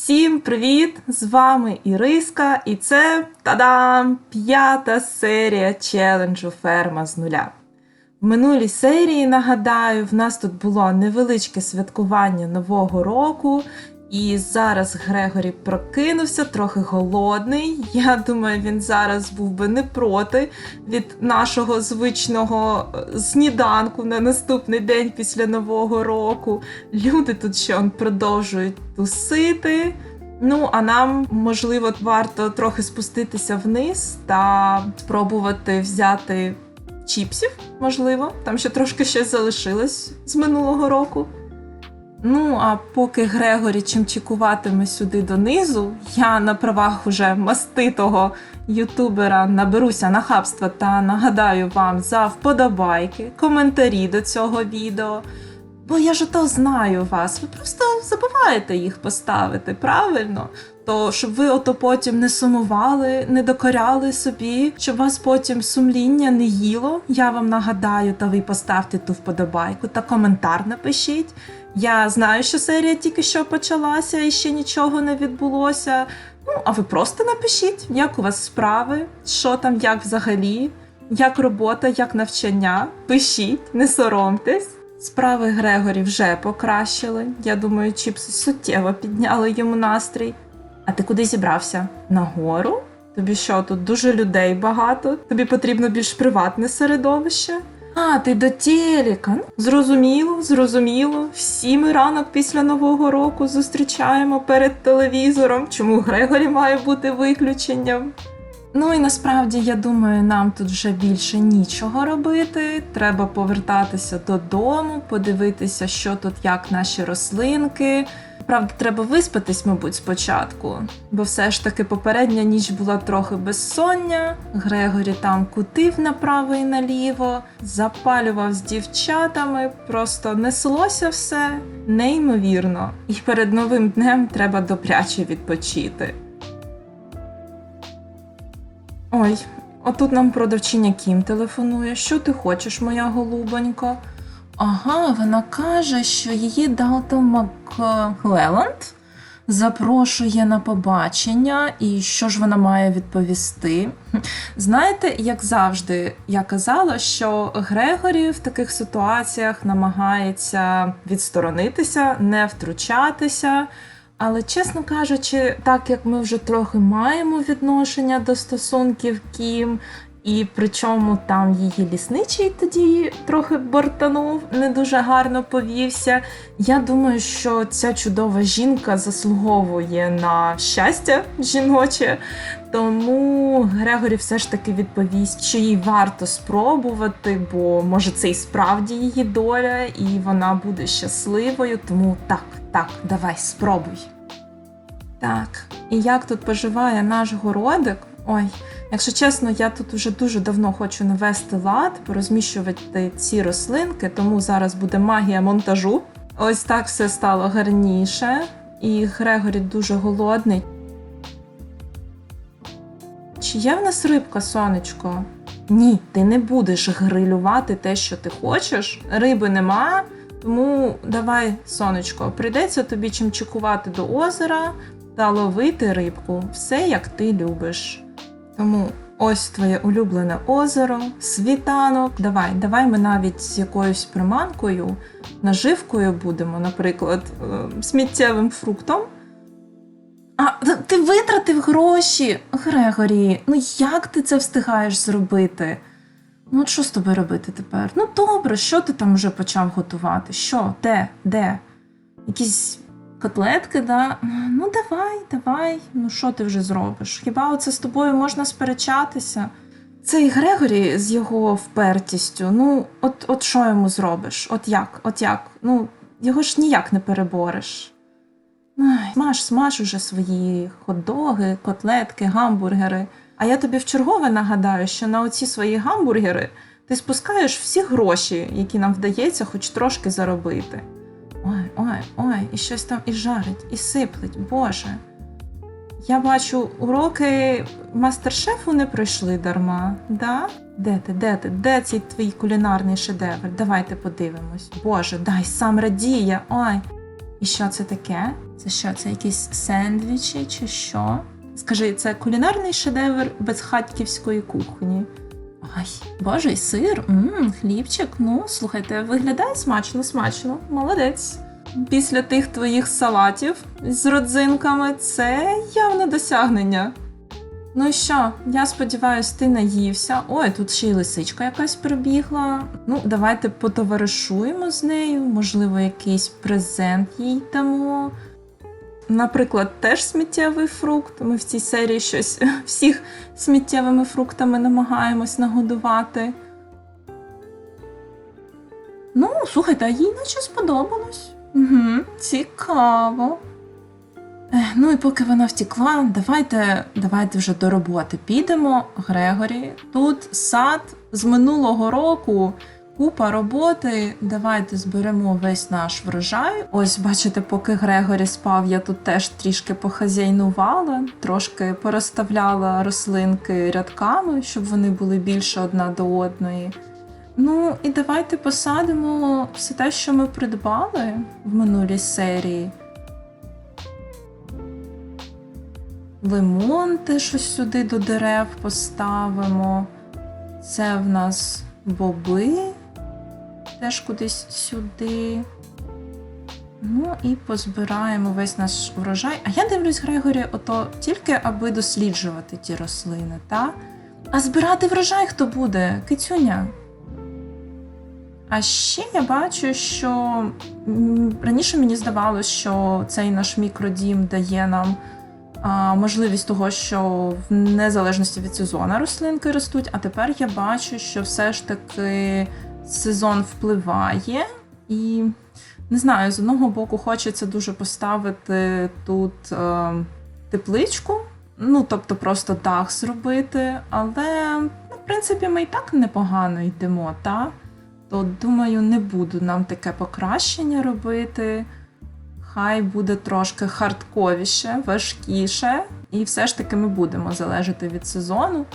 Всім привіт! З вами Іриска, і це та-дам! П'ята серія челенджу Ферма з нуля. В минулій серії, нагадаю, в нас тут було невеличке святкування Нового року, і зараз Грегорі прокинувся, трохи голодний. Я думаю, він зараз був би не проти від нашого звичного е, сніданку на наступний день після Нового року. Люди тут ще он, продовжують тусити. Ну, а нам, можливо, варто трохи спуститися вниз та спробувати взяти чіпсів, можливо. Там ще трошки щось залишилось з минулого року. Ну, а поки Грегорі чимчикуватиме сюди донизу, я на правах уже маститого ютубера наберуся нахабства та нагадаю вам за вподобайки, коментарі до цього відео. Бо я ж то знаю вас, ви просто забуваєте їх поставити, правильно? То щоб ви ото потім не сумували, не докоряли собі, щоб вас потім сумління не їло. Я вам нагадаю, та ви поставте ту вподобайку та коментар напишіть. Я знаю, що серія тільки що почалася і ще нічого не відбулося. Ну, а ви просто напишіть, як у вас справи, що там, як взагалі, як робота, як навчання. Пишіть, не соромтесь. Справи Грегорі вже покращили. Я думаю, чіпси суттєво підняли йому настрій. А ти куди зібрався? Нагору? Тобі що, тут дуже людей багато? Тобі потрібно більш приватне середовище? А, ти до телека. Ну, зрозуміло, зрозуміло. Всі ми ранок після Нового року зустрічаємо перед телевізором. Чому Грегорі має бути виключенням? Ну і насправді я думаю, нам тут вже більше нічого робити. Треба повертатися додому, подивитися, що тут, як наші рослинки. Правда, треба виспатись, мабуть, спочатку, бо все ж таки попередня ніч була трохи безсоння. Грегорі там кутив направо і наліво, запалював з дівчатами, просто неслося все неймовірно. І перед новим днем треба добряче відпочити. Ой, отут нам продавчиня Кім телефонує. Що ти хочеш, моя голубонько? Ага, вона каже, що її Далтон Макклеланд запрошує на побачення, і що ж вона має відповісти. Знаєте, як завжди, я казала, що Грегорі в таких ситуаціях намагається відсторонитися, не втручатися. Але, чесно кажучи, так як ми вже трохи маємо відношення до стосунків Кім, і причому там її лісничий тоді трохи бортанув, не дуже гарно повівся. Я думаю, що ця чудова жінка заслуговує на щастя жіноче. Тому Грегорі все ж таки відповість, що їй варто спробувати, бо може це і справді її доля, і вона буде щасливою. Тому так, так, давай, спробуй. Так, і як тут поживає наш городик? Ой, якщо чесно, я тут уже дуже давно хочу навести лад, порозміщувати ці рослинки, тому зараз буде магія монтажу. Ось так все стало гарніше, і Грегорі дуже голодний. Чи є в нас рибка, сонечко? Ні, ти не будеш грилювати те, що ти хочеш. Риби нема, тому давай, сонечко, прийдеться тобі чимчикувати до озера та ловити рибку, все як ти любиш. Тому ось твоє улюблене озеро, світанок. Давай, давай ми навіть з якоюсь приманкою, наживкою будемо, наприклад, е, сміттєвим фруктом. А ти витратив гроші, Грегорі. Ну як ти це встигаєш зробити? Ну, що з тобою робити тепер? Ну добре, що ти там вже почав готувати? Що? Де? Де? Якісь котлетки, да? Ну давай, давай. Ну що ти вже зробиш? Хіба оце з тобою можна сперечатися? Цей Грегорі з його впертістю, ну, от, от що йому зробиш? От як? От як? Ну, його ж ніяк не перебореш. Ай, смаж, смаж уже свої хот-доги, котлетки, гамбургери. А я тобі вчергове нагадаю, що на оці свої гамбургери ти спускаєш всі гроші, які нам вдається хоч трошки заробити. Ой, ой, ой, і щось там і жарить, і сиплить, Боже. Я бачу, уроки мастер-шефу не пройшли дарма, да? Де ти, де ти? Де цей твій кулінарний шедевр? Давайте подивимось. Боже, дай сам радіє. Ой. І що це таке? Це що, це якісь сендвічі чи що? Скажи, це кулінарний шедевр безхатьківської кухні. Ай, боже, і сир, Мм, хлібчик. Ну, слухайте, виглядає смачно, смачно. Молодець. Після тих твоїх салатів з родзинками це явне досягнення. Ну і що, я сподіваюся, ти наївся. Ой, тут ще й лисичка якась прибігла. Ну, давайте потоваришуємо з нею, можливо, якийсь презент їй дамо. Наприклад, теж сміттєвий фрукт. Ми в цій серії щось всіх сміттєвими фруктами намагаємось нагодувати. Ну, слухайте, а їй наче сподобалось. Угу, цікаво. Ну і поки вона втекла, давайте, давайте вже до роботи підемо. Грегорі, тут сад з минулого року. Купа роботи. Давайте зберемо весь наш врожай. Ось, бачите, поки Грегорі спав, я тут теж трішки похазяйнувала, трошки порозставляла рослинки рядками, щоб вони були більше одна до одної. Ну і давайте посадимо все те, що ми придбали в минулій серії. Лимон теж ось сюди до дерев поставимо. Це в нас боби теж кудись сюди. Ну і позбираємо весь наш врожай. А я дивлюсь, Грегорі, ото тільки аби досліджувати ті рослини, та? А збирати врожай хто буде? Кицюня. А ще я бачу, що раніше мені здавалося, що цей наш мікродім дає нам а, можливість того, що в незалежності від сезону рослинки ростуть, а тепер я бачу, що все ж таки сезон впливає, і не знаю, з одного боку хочеться дуже поставити тут е, тепличку, ну тобто просто дах зробити, але ну, в принципі ми і так непогано йдемо, та? То думаю, не буду нам таке покращення робити. Хай буде трошки хардковіше, важкіше, і все ж таки ми будемо залежати від сезону.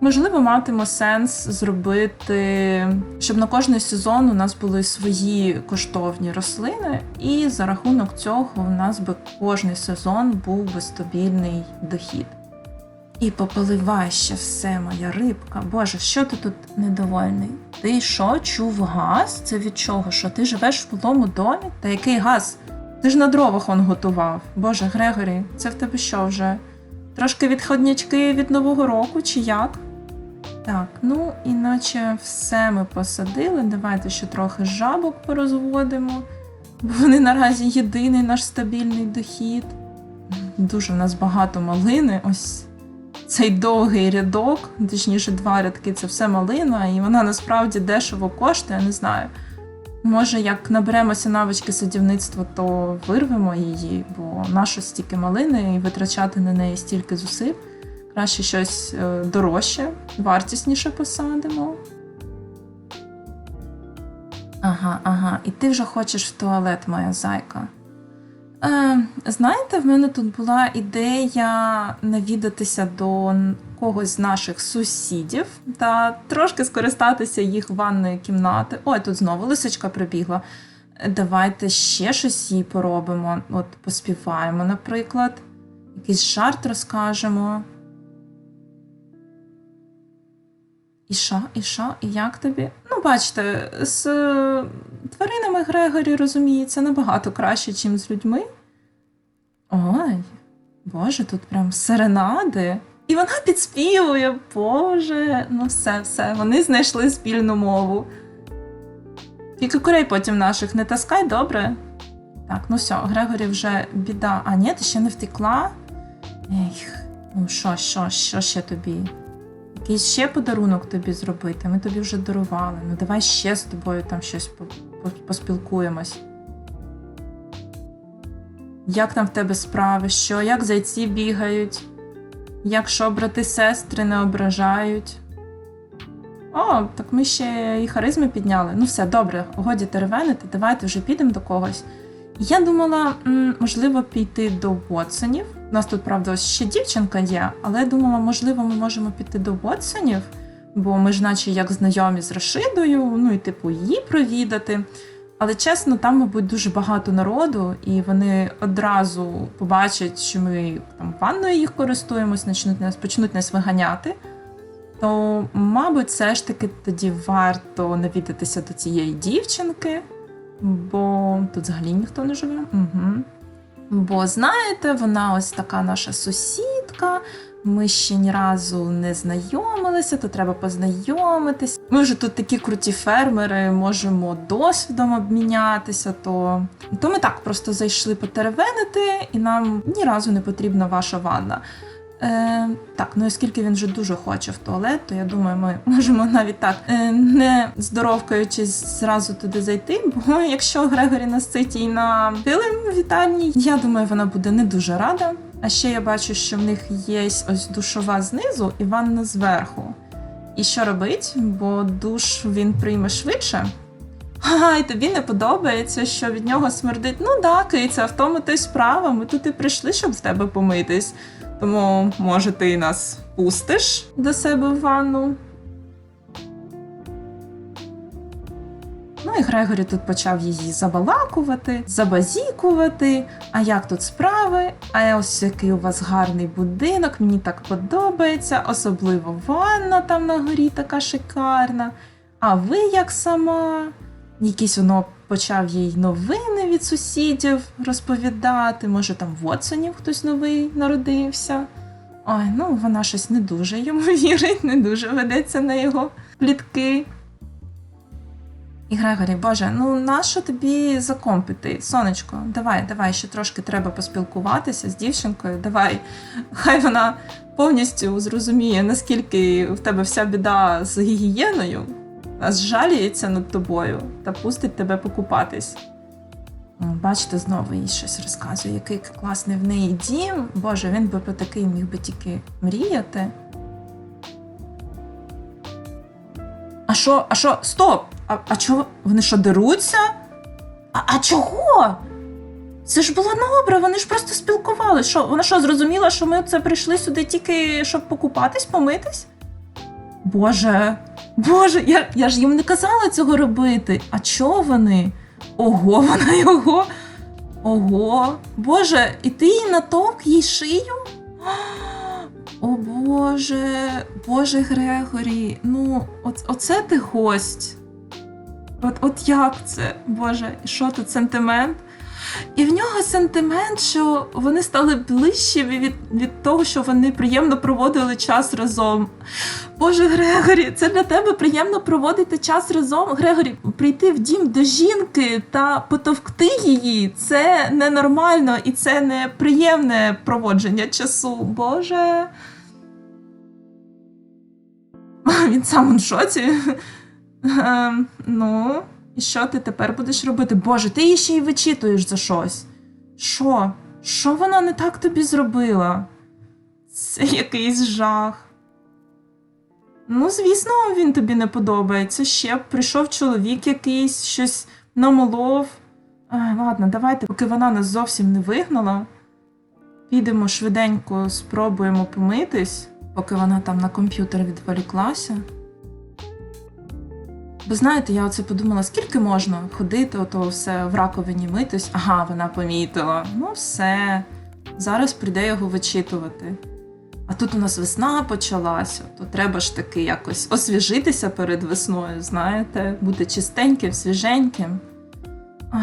Можливо, матиме сенс зробити, щоб на кожний сезон у нас були свої коштовні рослини, і за рахунок цього у нас би кожний сезон був би стабільний дохід. І пополивай ще все, моя рибка. Боже, що ти тут недовольний? Ти що, чув газ? Це від чого? Що ти живеш в пилому домі? Та який газ? Ти ж на дровах он готував. Боже, Грегорі, це в тебе що вже? Трошки відходнячки від Нового року, чи як? Так, ну іначе все ми посадили. Давайте ще трохи жабок порозводимо, бо вони наразі єдиний наш стабільний дохід. Дуже в нас багато малини. Ось цей довгий рядок, точніше, два рядки це все малина, і вона насправді дешево коштує, не знаю. Може, як наберемося навички садівництва, то вирвемо її, бо нащо стільки малини і витрачати на неї стільки зусиль. Краще щось е, дорожче, вартісніше посадимо. Ага, ага, і ти вже хочеш в туалет, моя зайка. Е, знаєте, в мене тут була ідея навідатися до когось з наших сусідів та трошки скористатися їх ванної кімнати. Ой, тут знову лисичка прибігла. Давайте ще щось їй поробимо. От поспіваємо, наприклад, якийсь жарт розкажемо. І що, і що, і як тобі? Ну, бачите, з е, тваринами Грегорі розуміється набагато краще, ніж з людьми. Ой, Боже, тут прям серенади. І вона підспівує, Боже. Ну, все, все, вони знайшли спільну мову. Тільки курей потім наших не таскай, добре? Так, ну все, Грегорі вже біда. А ні, ти ще не втекла? Ех, ну що, що, що ще тобі? Якийсь ще подарунок тобі зробити. Ми тобі вже дарували. Ну давай ще з тобою там щось по- по- поспілкуємось. Як там в тебе справи? Що, як зайці бігають? Як що брати сестри не ображають? О, так ми ще і харизми підняли. Ну все, добре, годі теревенити, давайте вже підемо до когось. Я думала, можливо, піти до Вотсонів. У нас тут, правда, ось ще дівчинка є, але я думала, можливо, ми можемо піти до Вотсонів, бо ми ж, наче як знайомі з Рашидою, ну і типу її провідати. Але чесно, там, мабуть, дуже багато народу, і вони одразу побачать, що ми там ванною їх користуємось, почнуть нас, почнуть нас виганяти. То, мабуть, все ж таки тоді варто навідатися до цієї дівчинки, бо тут взагалі ніхто не живе. Угу. Бо знаєте, вона ось така наша сусідка. Ми ще ні разу не знайомилися, то треба познайомитись. Ми вже тут такі круті фермери, можемо досвідом обмінятися. То, то ми так просто зайшли потеревенити, і нам ні разу не потрібна ваша ванна. Е, так, ну оскільки він вже дуже хоче в туалет, то я думаю, ми можемо навіть так е, не здоровкаючись зразу туди зайти. Бо якщо Грегорі насить їй на килим вітальні, я думаю, вона буде не дуже рада. А ще я бачу, що в них є ось душова знизу і ванна зверху. І що робить? Бо душ він прийме швидше. Ага, і тобі не подобається, що від нього смердить. Ну да, киця, в тому то й справа. Ми тут і прийшли, щоб в тебе помитись. Тому, може, ти нас пустиш до себе в ванну. Ну і Грегорі тут почав її забалакувати, забазікувати. А як тут справи? А ось який у вас гарний будинок, мені так подобається, особливо ванна там на горі така шикарна. А ви як сама? Якісь воно почав їй новини від сусідів розповідати. Може, там в Вотсонів хтось новий народився. Ой, ну вона щось не дуже йому вірить, не дуже ведеться на його плітки. І Грегорі, Боже, ну нащо тобі за комп? Сонечко, давай, давай, ще трошки треба поспілкуватися з дівчинкою. Давай, хай вона повністю зрозуміє, наскільки в тебе вся біда з гігієною, а зжалюється над тобою та пустить тебе покупатись. Бачите, знову їй щось розказує, який класний в неї дім. Боже, він би по такий міг би тільки мріяти. А що, а що, стоп! А, а чого? Вони що, деруться? А, а чого? Це ж було добре, вони ж просто спілкувалися. Вона що, зрозуміла, що ми це прийшли сюди тільки, щоб покупатись, помитись? Боже, Боже, я, я ж їм не казала цього робити. А чого вони? Ого, вона його. Ого. Боже, і ти їй натовк їй шию? О Боже, Боже Грегорі, ну, от, оце ти гость. От, от як це, Боже, що тут сентимент? І в нього сентимент, що вони стали ближчі від, від того, що вони приємно проводили час разом. Боже Грегорі, це для тебе приємно проводити час разом. Грегорі, прийти в дім до жінки та потовкти її це ненормально і це не приємне проводження часу. Боже. Він сам у шоці. Ем, ну, і що ти тепер будеш робити? Боже, ти її ще й вичитуєш за щось. Що? Що вона не так тобі зробила? Це якийсь жах. Ну, звісно, він тобі не подобається. Ще б прийшов чоловік якийсь, щось намолов. Ай, ладно, давайте, поки вона нас зовсім не вигнала. Підемо швиденько, спробуємо помитись, поки вона там на комп'ютер відволіклася. Бо знаєте, я оце подумала, скільки можна ходити, ото все в раковині митись. Ага, вона помітила. Ну, все. Зараз прийде його вичитувати. А тут у нас весна почалася, то треба ж таки якось освіжитися перед весною, знаєте, бути чистеньким, свіженьким. Ой.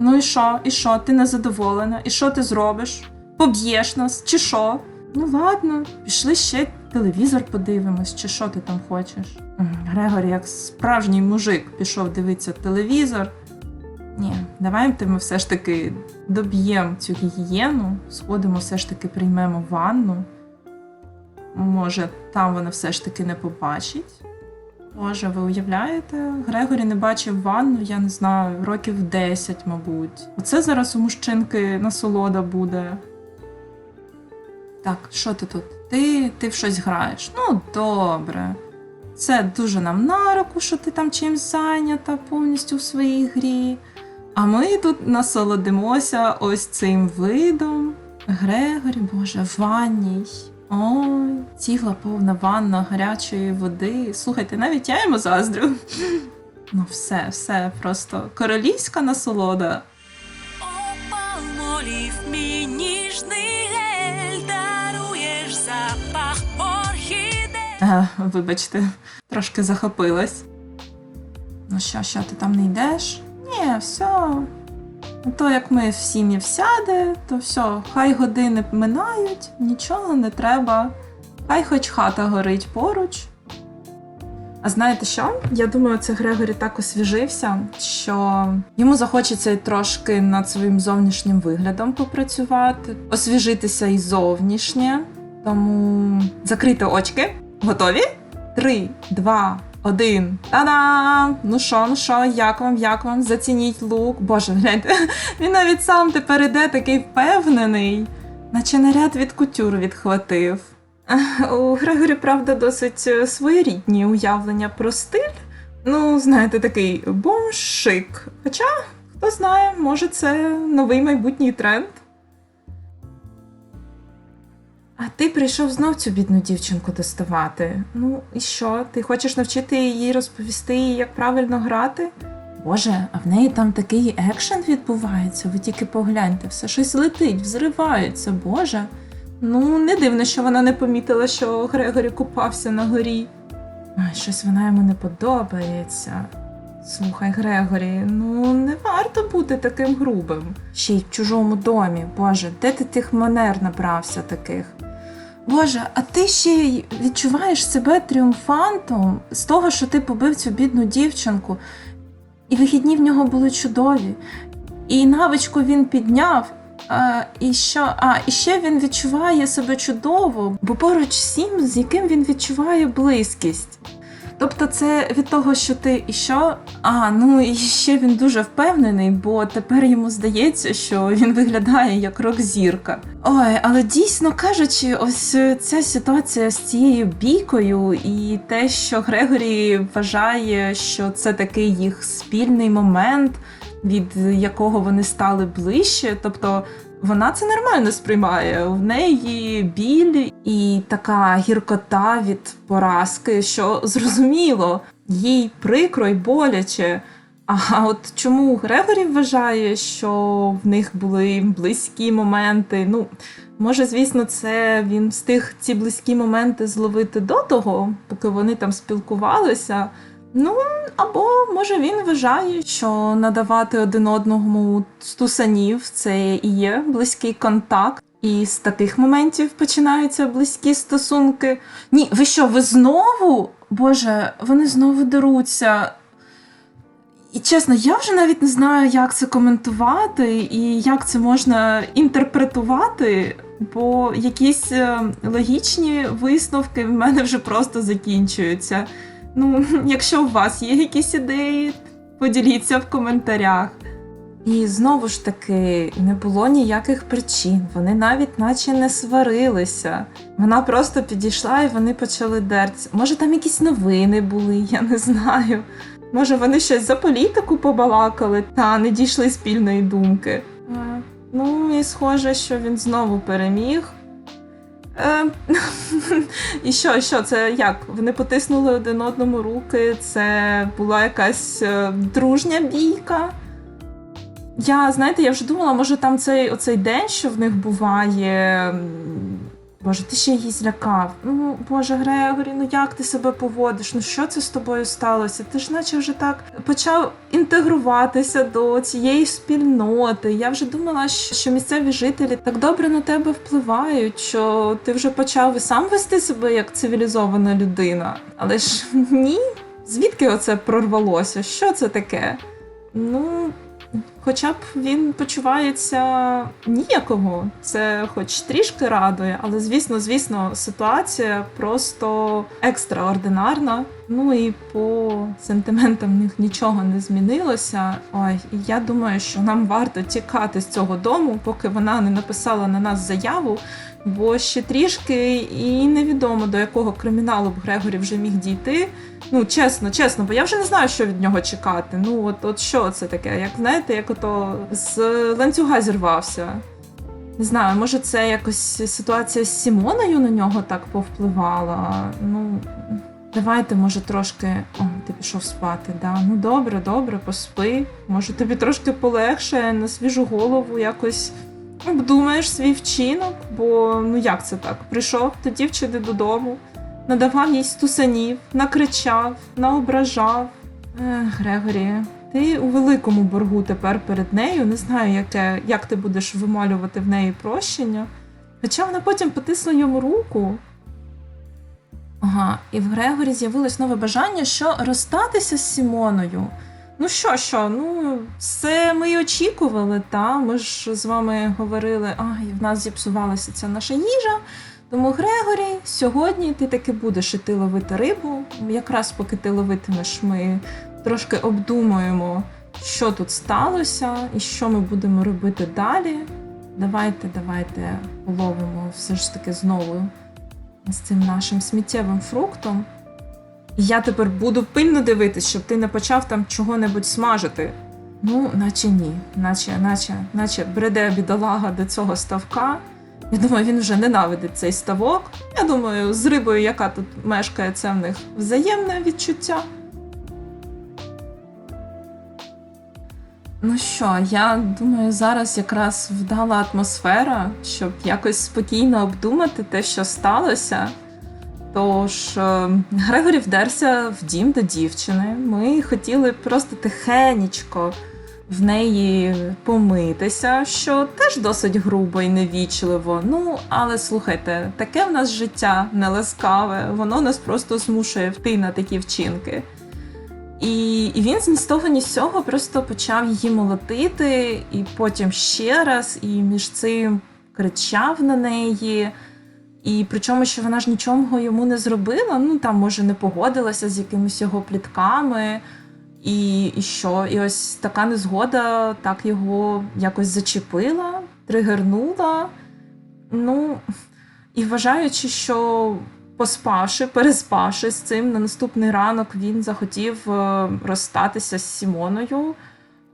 Ну і що? І що? Ти незадоволена? І що ти зробиш? Поб'єш нас, чи що? Ну ладно, пішли ще телевізор подивимось, чи що ти там хочеш. М, Грегорі, як справжній мужик, пішов дивитися телевізор. Ні, давайте ми все ж таки доб'ємо цю гігієну, сходимо, все ж таки приймемо ванну. Може, там вона все ж таки не побачить. Боже, ви уявляєте? Грегорі не бачив ванну, я не знаю, років 10, мабуть. Оце зараз у мужчинки насолода буде. Так, що ти тут? Ти, ти в щось граєш. Ну, добре. Це дуже нам на руку, що ти там чимсь зайнята повністю в своїй грі. А ми тут насолодимося ось цим видом. Грегорі, Боже, ванній. Ой, ціла повна ванна гарячої води. Слухайте, навіть я йому заздрю. Ну, все, все, просто королівська насолода. Palmoliv, mi ніжний вибачте, трошки захопилась. Ну що, що, ти там не йдеш? Ні, все. Ну, То як ми в сім'ї всяде, то все, хай години минають, нічого не треба. Хай хоч хата горить поруч. А знаєте що? Я думаю, це Грегорі так освіжився, що йому захочеться трошки над своїм зовнішнім виглядом попрацювати, освіжитися і зовнішнє. Тому закрийте очки. Готові? Три, два, один. Та-дам! Ну що, ну що, як вам, як вам? Зацініть лук. Боже, гляньте, він навіть сам тепер іде такий впевнений, наче наряд від кутюр відхватив. У Грегорі, правда, досить е, своєрідні уявлення про стиль. Ну, знаєте, такий бомж-шик. Хоча, хто знає, може, це новий майбутній тренд. А ти прийшов знов цю бідну дівчинку доставати. Ну і що? Ти хочеш навчити її розповісти їй, як правильно грати? Боже, а в неї там такий екшен відбувається. Ви тільки погляньте, все щось летить, взривається, Боже. Ну, не дивно, що вона не помітила, що Грегорі купався на горі. Ай, щось вона йому не подобається. Слухай, Грегорі, ну не варто бути таким грубим. Ще й в чужому домі. Боже, де ти тих манер набрався таких? Боже, а ти ще відчуваєш себе тріумфантом з того, що ти побив цю бідну дівчинку, і вихідні в нього були чудові, і навичку він підняв. А, і що? А, і ще він відчуває себе чудово, бо поруч з тим, з яким він відчуває близькість. Тобто, це від того, що ти і що? А, ну і ще він дуже впевнений, бо тепер йому здається, що він виглядає як рок-зірка. Ой, але дійсно кажучи, ось ця ситуація з цією бійкою, і те, що Грегорі вважає, що це такий їх спільний момент, від якого вони стали ближче. Тобто вона це нормально сприймає. В неї біль і така гіркота від поразки, що зрозуміло, їй прикро й боляче. А от чому Грегорі вважає, що в них були близькі моменти? Ну, може, звісно, це він встиг ці близькі моменти зловити до того, поки вони там спілкувалися. Ну, або може він вважає, що надавати один одному стусанів це і є близький контакт. І з таких моментів починаються близькі стосунки. Ні, ви що, ви знову? Боже, вони знову деруться. І чесно, я вже навіть не знаю, як це коментувати і як це можна інтерпретувати, бо якісь е, логічні висновки в мене вже просто закінчуються. Ну, якщо у вас є якісь ідеї, поділіться в коментарях. І знову ж таки, не було ніяких причин. Вони навіть наче не сварилися. Вона просто підійшла і вони почали дертися. Може, там якісь новини були, я не знаю. Може, вони щось за політику побалакали та не дійшли спільної думки. Ну, і схоже, що він знову переміг. Е, і що, що, це як? Вони потиснули один одному руки, це була якась е, дружня бійка. Я, знаєте, я вже думала, може там цей оцей день, що в них буває. Боже, ти ще її злякав. Ну, Боже, Грегорі, ну як ти себе поводиш? Ну що це з тобою сталося? Ти ж наче вже так почав інтегруватися до цієї спільноти. Я вже думала, що місцеві жителі так добре на тебе впливають, що ти вже почав сам вести себе як цивілізована людина. Але ж ні. Звідки оце прорвалося? Що це таке? Ну, Хоча б він почувається ніякого, це хоч трішки радує, але звісно, звісно, ситуація просто екстраординарна. Ну і по сентиментам в них нічого не змінилося. Ой, я думаю, що нам варто тікати з цього дому, поки вона не написала на нас заяву. Бо ще трішки і невідомо до якого криміналу б Грегорі вже міг дійти. Ну, чесно, чесно, бо я вже не знаю, що від нього чекати. Ну, от, от що це таке? Як знаєте, як ото з ланцюга зірвався. Не знаю, може, це якось ситуація з Сімоною на нього так повпливала. Ну, давайте, може, трошки. О, ти пішов спати. Да? Ну добре, добре, поспи. Може тобі трошки полегше на свіжу голову якось обдумаєш свій вчинок, бо ну як це так? Прийшов до дівчини додому, надавав їй стусанів, накричав, наображав. Грегорі, ти у великому боргу тепер перед нею. Не знаю, яке, як ти будеш вималювати в неї прощення. Хоча вона потім потисла йому руку. Ага, і в Грегорі з'явилось нове бажання, що розстатися з Сімоною. Ну що, що, ну це ми й очікували, та ми ж з вами говорили, ай, в нас зіпсувалася ця наша їжа. Тому, Грегорі, сьогодні ти таки будеш іти ловити рибу. Якраз поки ти ловитимеш, ми трошки обдумаємо, що тут сталося і що ми будемо робити далі. Давайте, давайте половимо все ж таки знову з цим нашим сміттєвим фруктом. І я тепер буду пильно дивитись, щоб ти не почав там чого-небудь смажити. Ну, наче ні, наче, наче, наче бреде бідолага до цього ставка. Я думаю, він вже ненавидить цей ставок. Я думаю, з рибою, яка тут мешкає, це в них взаємне відчуття. Ну що, я думаю, зараз якраз вдала атмосфера, щоб якось спокійно обдумати те, що сталося. Тож е, Грегорі вдерся в дім до дівчини. Ми хотіли просто тихенечко в неї помитися, що теж досить грубо і невічливо. Ну, але слухайте, таке в нас життя неласкаве, воно нас просто змушує вти на такі вчинки. І, він з того, ні з цього просто почав її молотити, і потім ще раз, і між цим кричав на неї. І причому, що вона ж нічого йому не зробила, ну там, може, не погодилася з якимись його плітками. І, і що? І ось така незгода так його якось зачепила, тригернула. Ну, і вважаючи, що поспавши, переспавши з цим, на наступний ранок він захотів е, розстатися з Сімоною.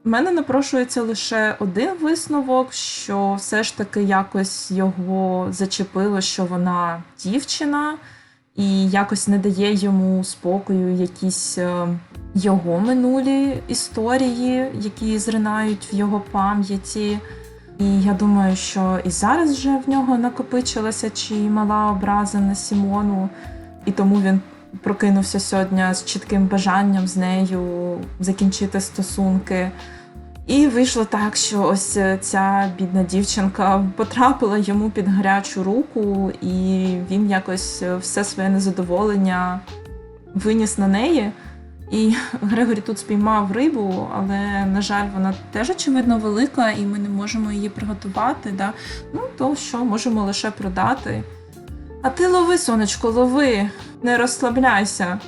У мене напрошується лише один висновок, що все ж таки якось його зачепило, що вона дівчина, і якось не дає йому спокою якісь е, його минулі історії, які зринають в його пам'яті. І я думаю, що і зараз вже в нього накопичилася чимала образа на Сімону, і тому він прокинувся сьогодні з чітким бажанням з нею закінчити стосунки. І вийшло так, що ось ця бідна дівчинка потрапила йому під гарячу руку, і він якось все своє незадоволення виніс на неї. І Грегорі тут спіймав рибу, але, на жаль, вона теж очевидно велика, і ми не можемо її приготувати. Да? Ну, то що можемо лише продати. А ти лови, сонечко, лови, не розслабляйся.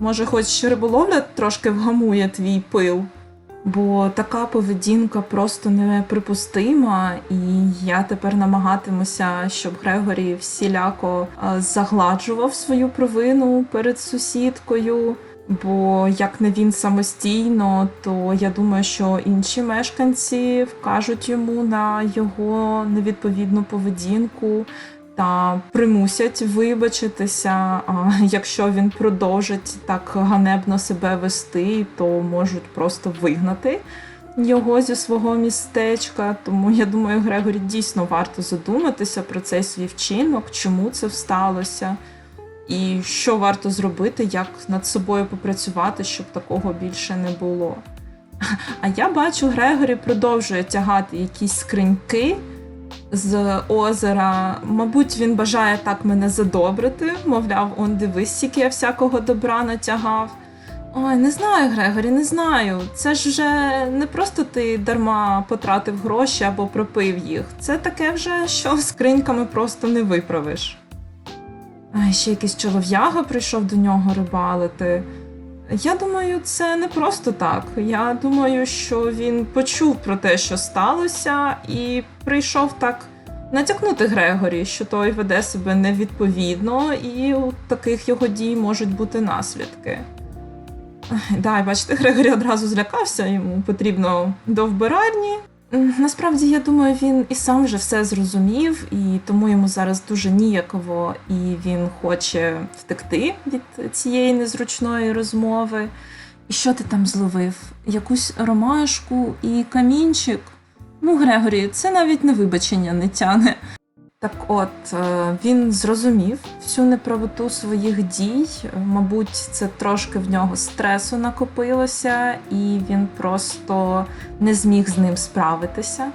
Може, хоч риболовля трошки вгамує твій пил. Бо така поведінка просто неприпустима, і я тепер намагатимуся, щоб Грегорі всіляко загладжував свою провину перед сусідкою. Бо як не він самостійно, то я думаю, що інші мешканці вкажуть йому на його невідповідну поведінку та примусять вибачитися. А якщо він продовжить так ганебно себе вести, то можуть просто вигнати його зі свого містечка. Тому я думаю, Грегорі дійсно варто задуматися про цей свій вчинок, чому це сталося. І що варто зробити, як над собою попрацювати, щоб такого більше не було. А я бачу, Грегорі продовжує тягати якісь скриньки з озера. Мабуть, він бажає так мене задобрити. Мовляв, он дивись, скільки я всякого добра натягав. Ой, не знаю, Грегорі, не знаю. Це ж вже не просто ти дарма потратив гроші або пропив їх. Це таке вже, що скриньками просто не виправиш. Ще якийсь чолов'яга прийшов до нього рибалити. Я думаю, це не просто так. Я думаю, що він почув про те, що сталося, і прийшов так натякнути Грегорі, що той веде себе невідповідно, і у таких його дій можуть бути наслідки. Ай, Да, і бачите, Грегорі одразу злякався, йому потрібно до вбиральні. Насправді, я думаю, він і сам вже все зрозумів, і тому йому зараз дуже ніяково, і він хоче втекти від цієї незручної розмови. І що ти там зловив? Якусь ромашку і камінчик? Ну, Грегорі, це навіть на вибачення не тяне. Так от, е, він зрозумів всю неправоту своїх дій. Мабуть, це трошки в нього стресу накопилося, і він просто не зміг з ним справитися.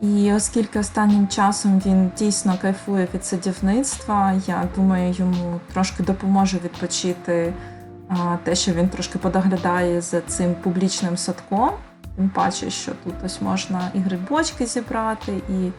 І оскільки останнім часом він дійсно кайфує від садівництва, я думаю, йому трошки допоможе відпочити а, те, що він трошки подоглядає за цим публічним садком. Тим паче, що тут ось можна і грибочки зібрати, і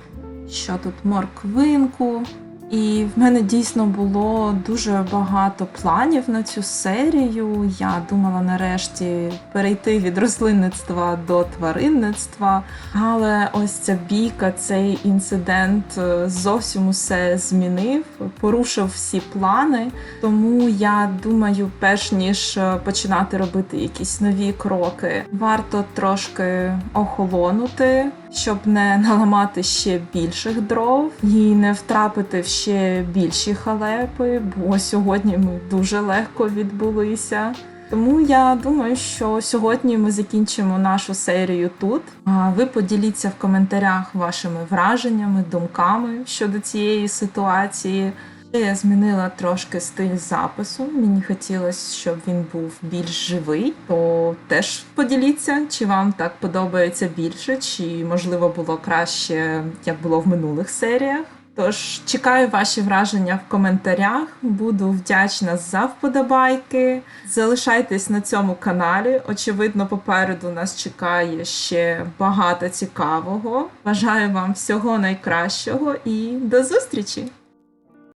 що тут морквинку. І в мене дійсно було дуже багато планів на цю серію. Я думала нарешті перейти від рослинництва до тваринництва. Але ось ця бійка, цей інцидент е, зовсім усе змінив, порушив всі плани. Тому я думаю, перш ніж е, починати робити якісь нові кроки, варто трошки охолонути, щоб не наламати ще більших дров і не втрапити в ще більші халепи, бо сьогодні ми дуже легко відбулися. Тому я думаю, що сьогодні ми закінчимо нашу серію тут. А ви поділіться в коментарях вашими враженнями, думками щодо цієї ситуації. Ще Я змінила трошки стиль запису. Мені хотілося, щоб він був більш живий. То теж поділіться, чи вам так подобається більше, чи можливо було краще, як було в минулих серіях. Тож чекаю ваші враження в коментарях. Буду вдячна за вподобайки. Залишайтесь на цьому каналі. Очевидно, попереду нас чекає ще багато цікавого. Бажаю вам всього найкращого і до зустрічі!